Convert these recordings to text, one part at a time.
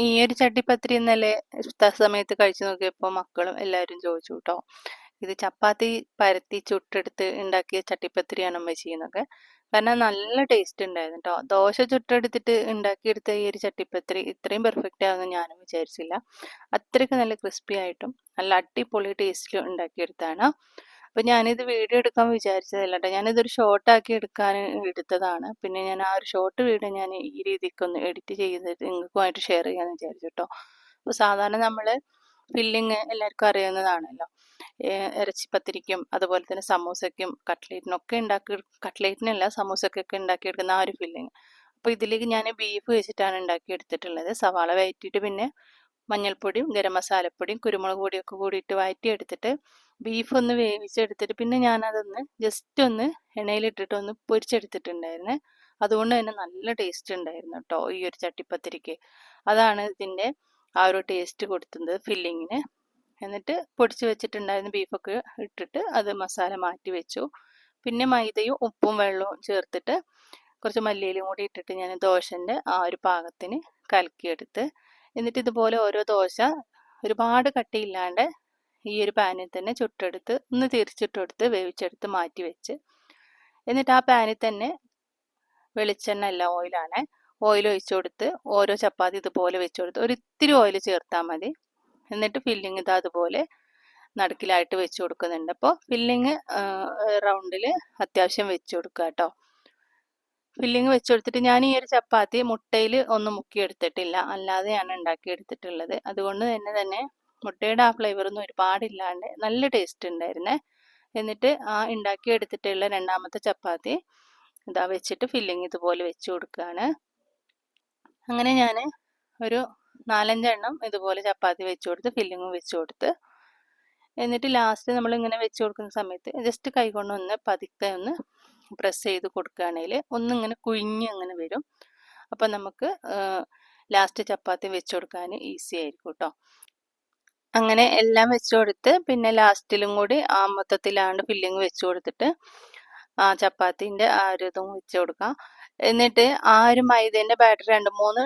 ഈ ഒരു ചട്ടിപ്പത്തിരി ഇന്നലെ സമയത്ത് കഴിച്ചു നോക്കിയപ്പോൾ മക്കളും എല്ലാവരും ചോദിച്ചു കേട്ടോ ഇത് ചപ്പാത്തി പരത്തി ചുട്ടെടുത്ത് ഉണ്ടാക്കിയ ചട്ടിപ്പത്തിരിയാണ് അമ്മ ചെയ്യുന്നൊക്കെ കാരണം നല്ല ടേസ്റ്റ് ഉണ്ടായിരുന്നു കേട്ടോ ദോശ ചുട്ടെടുത്തിട്ട് ഉണ്ടാക്കിയെടുത്ത ഈ ഒരു ചട്ടിപ്പത്തിരി ഇത്രയും പെർഫെക്റ്റ് ആവുമെന്ന് ഞാനും വിചാരിച്ചില്ല. അത്രയ്ക്ക് നല്ല ക്രിസ്പി ആയിട്ടും നല്ല അടിപൊളി ടേസ്റ്റിലും ഉണ്ടാക്കിയെടുത്താണ് അപ്പം ഞാനിത് വീഡിയോ എടുക്കാൻ വിചാരിച്ചതല്ല കേട്ടോ ഞാനിതൊരു ഷോർട്ടാക്കി എടുക്കാൻ എടുത്തതാണ്. പിന്നെ ഞാൻ ആ ഒരു ഷോർട്ട് വീഡിയോ ഞാൻ ഈ രീതിക്കൊന്ന് എഡിറ്റ് ചെയ്ത് നിങ്ങൾക്കുമായിട്ട് ഷെയർ ചെയ്യാന്ന് വിചാരിച്ചു കേട്ടോ അപ്പോൾ സാധാരണ നമ്മൾ ഫില്ലിങ് എല്ലാവർക്കും അറിയാവുന്നതാണല്ലോ. ഇറച്ചിപ്പത്തിരിക്കും അതുപോലെ തന്നെ സമൂസയ്ക്കും കട്ട്ലേറ്റിനൊക്കെ ഉണ്ടാക്കി കട്ട്ലേറ്റിനല്ല സമൂസക്കൊക്കെ ഉണ്ടാക്കിയെടുക്കുന്ന ആ ഒരു ഫില്ലിങ് അപ്പോൾ ഇതിലേക്ക് ഞാൻ ബീഫ് വെച്ചിട്ടാണ് ഉണ്ടാക്കിയെടുത്തിട്ടുള്ളത്. സവാള വയറ്റിയിട്ട് പിന്നെ മഞ്ഞൾപ്പൊടിയും ഗരം മസാലപ്പൊടിയും കുരുമുളക് പൊടിയൊക്കെ കൂടിയിട്ട് വഴറ്റി എടുത്തിട്ട് ബീഫ് ഒന്ന് വേവിച്ചെടുത്തിട്ട് പിന്നെ ഞാനതൊന്ന് ജസ്റ്റ് ഒന്ന് എണ്ണയിലിട്ടിട്ട് ഒന്ന് പൊരിച്ചെടുത്തിട്ടുണ്ടായിരുന്നു. അതുകൊണ്ട് തന്നെ നല്ല ടേസ്റ്റ് ഉണ്ടായിരുന്നു കേട്ടോ ഈ ഒരു ചട്ടിപ്പത്തിരിക്ക്. അതാണ് ഇതിന്റെ ആ ഒരു ടേസ്റ്റ് കൊടുത്തത് ഫില്ലിങ്ങിന് എന്നിട്ട് പൊടിച്ച് വെച്ചിട്ടുണ്ടായിരുന്ന ബീഫൊക്കെ ഇട്ടിട്ട് അത് മസാല മാറ്റി വെച്ചു. പിന്നെ മൈദയും ഉപ്പും വെള്ളവും ചേർത്തിട്ട് കുറച്ച് മല്ലിയിലും കൂടി ഇട്ടിട്ട് ഞാൻ ദോശന്റെ ആ ഒരു പാകത്തിന് കലക്കിയെടുത്ത്. എന്നിട്ട് ഇതുപോലെ ഓരോ ദോശ ഒരുപാട് കട്ടിയില്ലാണ്ട് ഈ ഒരു പാനിൽ തന്നെ ചുട്ടെടുത്ത് ഒന്ന് തിരിച്ചിട്ടെടുത്ത് വേവിച്ചെടുത്ത് മാറ്റി വെച്ച്. എന്നിട്ട് ആ പാനിൽ തന്നെ വെളിച്ചെണ്ണ അല്ല ഓയിലാണ് ഓയിൽ ഒഴിച്ചു കൊടുത്ത് ഓരോ ചപ്പാത്തി ഇതുപോലെ വെച്ച് കൊടുത്ത് ഒരു ഇത്തിരി ഓയിൽ ചേർത്താൽ മതി. എന്നിട്ട് ഫില്ലിങ് ഇത് അതുപോലെ നടുക്കിലായിട്ട് വെച്ച് കൊടുക്കുന്നുണ്ട്. അപ്പോൾ ഫില്ലിങ് റൗണ്ടിൽ അത്യാവശ്യം വെച്ച് കൊടുക്കുക കേട്ടോ ഫില്ലിങ് വെച്ച് കൊടുത്തിട്ട് ഞാൻ ഈ ഒരു ചപ്പാത്തി മുട്ടയിൽ ഒന്നും മുക്കിയെടുത്തിട്ടില്ല. അല്ലാതെയാണ് ഉണ്ടാക്കിയെടുത്തിട്ടുള്ളത്. അതുകൊണ്ട് തന്നെ തന്നെ മുട്ടയുടെ ആ ഫ്ലേവറൊന്നും ഒരുപാടില്ലാണ്ട് നല്ല ടേസ്റ്റ് ഉണ്ടായിരുന്നേ എന്നിട്ട് ആ ഉണ്ടാക്കി എടുത്തിട്ടുള്ള രണ്ടാമത്തെ ചപ്പാത്തി ഇതാ വെച്ചിട്ട് ഫില്ലിങ് ഇതുപോലെ വെച്ച് കൊടുക്കുകയാണ് അങ്ങനെ ഞാൻ ഒരു നാലഞ്ചെണ്ണം ഇതുപോലെ ചപ്പാത്തി വെച്ച് കൊടുത്ത് ഫില്ലിങ്ങും വെച്ച് കൊടുത്ത് എന്നിട്ട് ലാസ്റ്റ് നമ്മൾ ഇങ്ങനെ വെച്ച് കൊടുക്കുന്ന സമയത്ത് ജസ്റ്റ് കൈകൊണ്ട് ഒന്ന് പതുക്കെ ഒന്ന് പ്രസ് ചെയ്ത് കൊടുക്കുകയാണെങ്കിൽ ഒന്നിങ്ങനെ കുഴിഞ്ഞ് അങ്ങനെ വരും. അപ്പം നമുക്ക് ലാസ്റ്റ് ചപ്പാത്തി വെച്ച് കൊടുക്കാൻ ഈസി ആയിരിക്കും കേട്ടോ അങ്ങനെ എല്ലാം വെച്ച് കൊടുത്ത് പിന്നെ ലാസ്റ്റിലും കൂടി ആ മൊത്തത്തിലാണ്ട് ഫില്ലിങ് വെച്ച് കൊടുത്തിട്ട് ആ ചപ്പാത്തിന്റെ ആ ഒരു ഇതും വെച്ച് കൊടുക്കാം. എന്നിട്ട് ആ ഒരു മൈദേന്റെ ബാറ്റർ രണ്ട് മൂന്ന്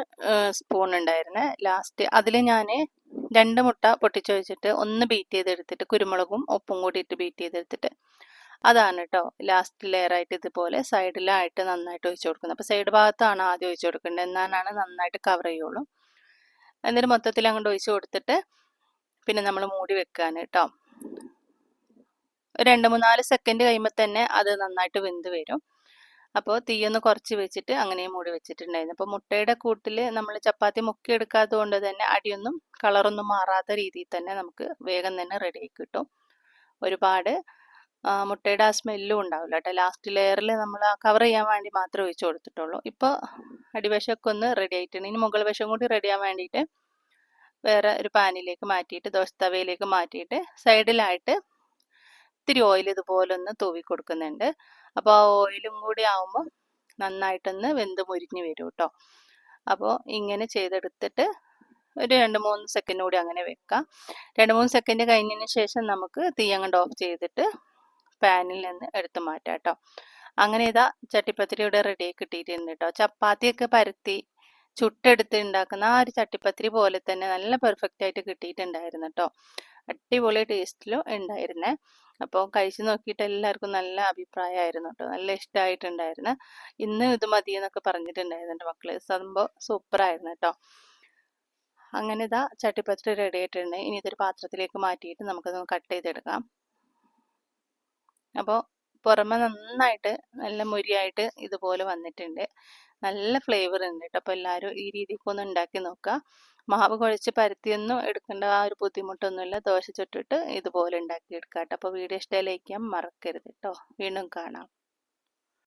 സ്പൂൺ ഉണ്ടായിരുന്നു. ലാസ്റ്റ് അതിൽ ഞാൻ രണ്ട് മുട്ട പൊട്ടിച്ചു വെച്ചിട്ട് ഒന്ന് ബീറ്റ് ചെയ്തെടുത്തിട്ട് കുരുമുളകും ഉപ്പും കൂടി ഇട്ട് ബീറ്റ് ചെയ്തെടുത്തിട്ട് അതാണ് കേട്ടോ ലാസ്റ്റ് ലെയർ ആയിട്ട് ഇതുപോലെ സൈഡിലായിട്ട് നന്നായിട്ട് ഒഴിച്ചു കൊടുക്കുന്നത്. അപ്പോൾ സൈഡ് ഭാഗത്താണ് ആദ്യം ഒഴിച്ചു കൊടുക്കേണ്ടത്. എന്നാലാണ് നന്നായിട്ട് കവർ ചെയ്യുള്ളൂ. എന്നിട്ട് മൊത്തത്തിൽ അങ്ങോട്ട് ഒഴിച്ചു കൊടുത്തിട്ട് പിന്നെ നമ്മൾ മൂടി വെക്കാൻ കേട്ടോ രണ്ട് മൂന്നാൽ സെക്കൻഡ് കഴിയുമ്പോൾ തന്നെ അത് നന്നായിട്ട് വെന്ത് വരും. അപ്പോൾ തീയൊന്ന് കുറച്ച് വെച്ചിട്ട് അങ്ങനെ മൂടി വെച്ചിട്ടുണ്ടായിരുന്നു. അപ്പോൾ മുട്ടയുടെ കൂട്ടിൽ നമ്മൾ ചപ്പാത്തി മുക്കി എടുക്കാത്തത് കൊണ്ട് തന്നെ അടിയൊന്നും കളറൊന്നും മാറാത്ത രീതിയിൽ തന്നെ നമുക്ക് വേഗം തന്നെ റെഡി ആയി കിട്ടും. ഒരുപാട് മുട്ടയുടെ ആ സ്മെല്ലും ഉണ്ടാവില്ല കേട്ടോ ലാസ്റ്റ് ലെയറിൽ നമ്മൾ കവർ ചെയ്യാൻ വേണ്ടി മാത്രമേ ഒഴിച്ചു കൊടുത്തിട്ടുള്ളൂ. ഇപ്പോൾ അടിവശമൊക്കെ ഒന്ന് റെഡി ആയിട്ടുണ്ട്. ഇനി മുകൾ വശം കൂടി റെഡി ആവാൻ വേണ്ടിയിട്ട് വേറെ ഒരു പാനിലേക്ക് മാറ്റിയിട്ട് ദോശ തവയിലേക്ക് മാറ്റിയിട്ട് സൈഡിലായിട്ട് ഇത്തിരി ഓയിൽ ഇതുപോലെ ഒന്ന് തൂവി കൊടുക്കുന്നുണ്ട്. അപ്പോൾ ആ ഓയിലും കൂടി ആവുമ്പോൾ നന്നായിട്ടൊന്ന് വെന്ത് മുരിഞ്ഞ് വരും കേട്ടോ അപ്പോൾ ഇങ്ങനെ ചെയ്തെടുത്തിട്ട് ഒരു രണ്ട് മൂന്ന് സെക്കൻഡ് കൂടി അങ്ങനെ വെക്കാം. രണ്ട് മൂന്ന് സെക്കൻഡ് കഴിഞ്ഞതിന് ശേഷം നമുക്ക് തീ അങ്ങോട്ട് ഓഫ് ചെയ്തിട്ട് പാനിൽ നിന്ന് എടുത്ത് മാറ്റാം കേട്ടോ അങ്ങനെ ഇതാ ചട്ടിപ്പത്തിരി ഇവിടെ റെഡി കിട്ടിയിട്ടുണ്ട് കേട്ടോ ചപ്പാത്തിയൊക്കെ പരത്തി ചുട്ടെടുത്ത് ഉണ്ടാക്കുന്ന ആ ഒരു ചട്ടിപ്പത്തിരി പോലെ തന്നെ നല്ല പെർഫെക്റ്റ് ആയിട്ട് കിട്ടിയിട്ടുണ്ടായിരുന്നു കേട്ടോ അടിപൊളി ടേസ്റ്റിലും ഉണ്ടായിരുന്നേ അപ്പോൾ കഴിച്ചു നോക്കിയിട്ട് എല്ലാവർക്കും നല്ല അഭിപ്രായമായിരുന്നു കേട്ടോ നല്ല ഇഷ്ടമായിട്ടുണ്ടായിരുന്നു ഇന്ന് ഇത് മതി എന്നൊക്കെ പറഞ്ഞിട്ടുണ്ടായിരുന്നു മക്കൾ. സംഭവം സൂപ്പറായിരുന്നു കേട്ടോ അങ്ങനെ ഇതാ ചട്ടിപ്പത്തിരി റെഡി ആയിട്ടുണ്ട്. ഇനി ഇതൊരു പാത്രത്തിലേക്ക് മാറ്റിയിട്ട് നമുക്കതൊന്ന് കട്ട് ചെയ്തെടുക്കാം. അപ്പോൾ പുറമെ നന്നായിട്ട് നല്ല മുരിയായിട്ട് ഇതുപോലെ വന്നിട്ടുണ്ട്. നല്ല ഫ്ലേവർ ഉണ്ട് കേട്ടോ അപ്പോൾ എല്ലാവരും ഈ രീതിക്ക് ഒന്ന് ഉണ്ടാക്കി നോക്കുക മാവ് കുഴച്ച് പരത്തിയൊന്നും എടുക്കേണ്ട ആ ഒരു ബുദ്ധിമുട്ടൊന്നുമില്ല ദോശ ചുട്ടിട്ട് ഇതുപോലെ ഉണ്ടാക്കി എടുക്കാം കേട്ടോ അപ്പോൾ വീഡിയോ ഇഷ്ടമായി ലയിക്കാൻ മറക്കരുത് കേട്ടോ വീണ്ടും കാണാം.